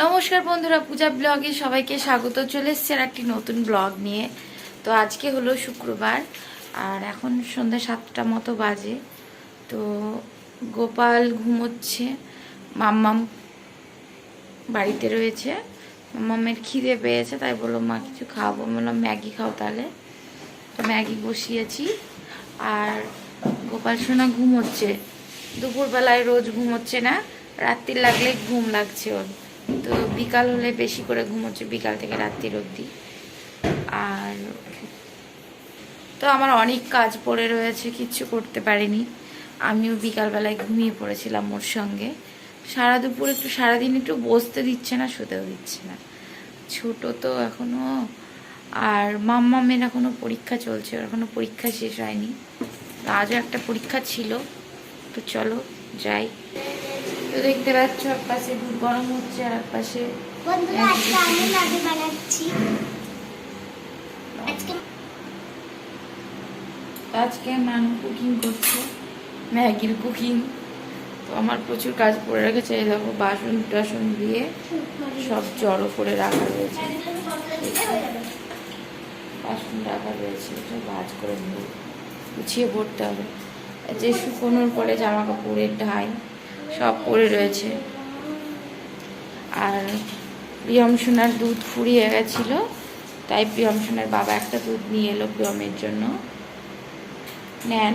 নমস্কার বন্ধুরা, পূজা ব্লগে সবাইকে স্বাগত। চলে এসছে একটি নতুন ব্লগ নিয়ে। তো আজকে হলো শুক্রবার, আর এখন সন্ধ্যা সাতটা মতো বাজে। তো গোপাল ঘুমোচ্ছে, মাম্মাম বাড়িতে রয়েছে। মাম্মামের খিদে পেয়েছে, তাই বলল মা, কিছু খাওয়াবো? বললাম, ম্যাগি খাও তাহলে। তো ম্যাগি বসিয়েছি, আর গোপাল সোনা ঘুমোচ্ছে। দুপুরবেলায় রোজ ঘুমোচ্ছে না রাত্রির লাগলে ঘুম লাগছে ওর। তো বিকাল হলে বেশি করে ঘুমোচ্ছে, বিকাল থেকে রাত্রির অবধি। আর তো আমার অনেক কাজ পড়ে রয়েছে, কিচ্ছু করতে পারিনি। আমিও বিকালবেলায় ঘুমিয়ে পড়েছিলাম ওর সঙ্গে। সারা দুপুর একটু, সারাদিন একটু বসতে দিচ্ছে না, শুতেও দিচ্ছে না। ছোট তো এখনও, আর মাম্মামের এখনও পরীক্ষা চলছে, ওর এখনও পরীক্ষা শেষ হয়নি। তো আজও একটা পরীক্ষা ছিল। তো চলো যাই। তো দেখতে পাচ্ছ এক পাশে দুধ গরম হচ্ছে আর এক পাশে বন্ধুরা আজকে আমি ম্যাগি বানাচ্ছি। আজকে আজকে মানু কুকিং করছে ম্যাগির কুকিং তো আমার প্রচুর কাজ পড়ে রেখেছে এই দেখো বাসন টাসন দিয়ে সব জড়ো করে রাখা রয়েছে। বাসন রাখা রয়েছে সব ভাজ করে নেব গুছিয়ে পড়তে হবে। যে শুকোনোর পরে জামা কাপড়ের ঢাই সব পড়ে রয়েছে। আর প্রিয়ম সোনার দুধ ফুরিয়ে গেছিল, তাই প্রিয়ম সোনার বাবা একটা দুধ নিয়ে এলো প্রিয়মের জন্য। নেন।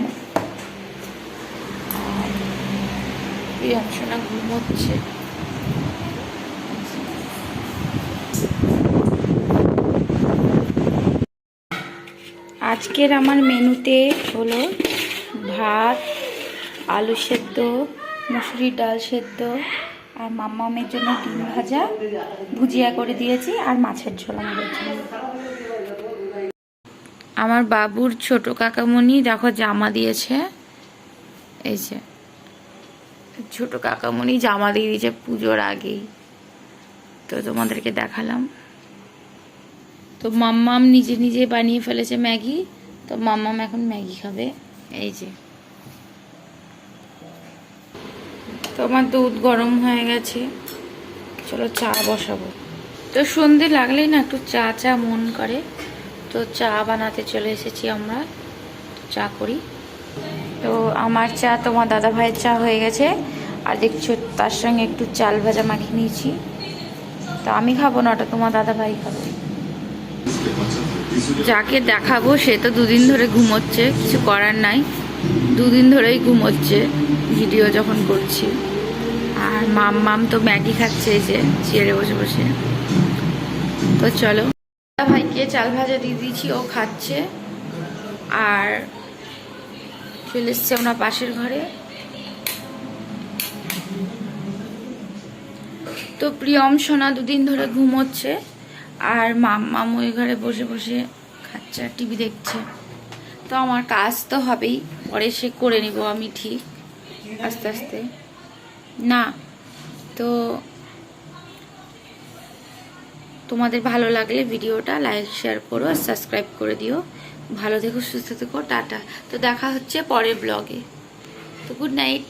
প্রিয়ম সোনা ঘুমোচ্ছে। আজকের আমার মেনুতে হলো ভাত, আলু সেদ্ধ মুসুরির ডাল সেদ্ধ আর মাম্মামের জন্য ডিম ভাজা ভুজিয়া করে দিয়েছি আর মাছের ঝোল আমাদের জন্য। আমার বাবুর ছোট কাকামণি, দেখো জামা দিয়েছে। এই যে, ছোট কাকামণি জামা দিয়ে দিয়েছে পুজোর আগেই। তো তোমাদেরকে দেখালাম। তো মাম্মাম নিজে নিজে বানিয়ে ফেলেছে ম্যাগি। তো মাম্মাম এখন ম্যাগি খাবে। এই যে। তো আমার দুধ গরম হয়ে গেছে। চলো চা বসাবো। তো সন্ধে লাগলেই না একটু চা চা মন করে। তো চা বানাতে চলে এসেছি আমরা। চা করি। তো আমার চা তোমার দাদা ভাইয়ের চা হয়ে গেছে। আর দেখছ তার সঙ্গে একটু চাল ভাজা মাখিয়ে নিয়েছি। তো আমি খাব না, ওটা তোমার দাদা ভাই খাবে। যাকে দেখাবো সে তো দুদিন ধরে ঘুমোচ্ছে, কিছু করার নাই। দুদিন ধরেই ঘুমোচ্ছে ভিডিও যখন করছি। আর মাম মাম তো ম্যাগি খাচ্ছে এই যে, চেয়ারে বসে বসে। তো চলো। ভাইকে চাল ভাজা দিয়ে দিয়েছি, ও খাচ্ছে। আর চলে এসছে ওনার পাশের ঘরে। তো প্রিয়ম, সোনা দুদিন ধরে ঘুমোচ্ছে আর মাম্মাম ওই ঘরে বসে বসে খাচ্ছে আর টিভি দেখছে। তো আমার কাজ তো হবেই, পরে সে করে নিব আমি ঠিক, আস্তে আস্তে। না, তো তোমাদের ভালো লাগলে ভিডিওটা লাইক, শেয়ার করো আর সাবস্ক্রাইব করে দিও। ভালো থেকো, সুস্থ থেকো, টাটা। তো দেখা হচ্ছে পরের ব্লগে। তো গুড নাইট।